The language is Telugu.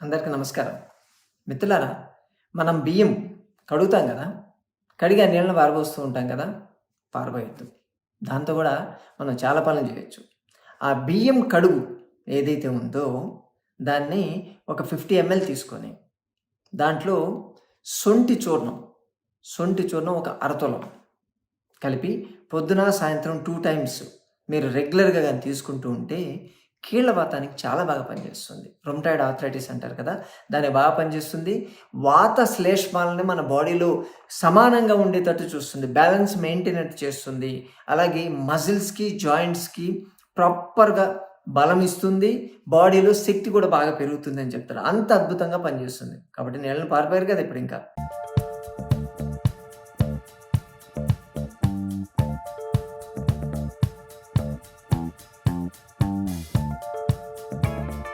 అందరికీ నమస్కారం. మిత్రులారా మనం బియ్యం కడుగుతాం కదా? కడిగి ఆ నీళ్ళని పారబోస్తూ ఉంటాం కదా? పారబోయద్దు. దాంతో కూడా మనం చాలా పనులు చేయొచ్చు. ఆ బియ్యం కడుగు ఏదైతే ఉందో దాన్ని ఒక ఫిఫ్టీ ఎంఎల్ తీసుకొని దాంట్లో సొంటి చూర్ణం సొంటి చూర్ణం ఒక అరతులం కలిపి పొద్దున సాయంత్రం టూ టైమ్స్ మీరు రెగ్యులర్గా కానీ తీసుకుంటూ ఉంటే కీళ్ళ వాతానికి చాలా బాగా పనిచేస్తుంది. రొమ్టాయిడ్ ఆర్థరైటిస్ అంటారు కదా దాన్ని బాగా పనిచేస్తుంది. వాత శ్లేష్మాలని మన బాడీలో సమానంగా ఉండేటట్టు చూస్తుంది. బ్యాలెన్స్ మెయింటైన్ చేస్తుంది. అలాగే మజిల్స్కి జాయింట్స్కి ప్రాపర్గా బలం ఇస్తుంది. బాడీలో శక్తి కూడా బాగా పెరుగుతుంది అని చెప్తారు. అంత అద్భుతంగా పనిచేస్తుంది. కాబట్టి నీళ్ళని పారిపోయారు కదా ఇప్పుడు ఇంకా.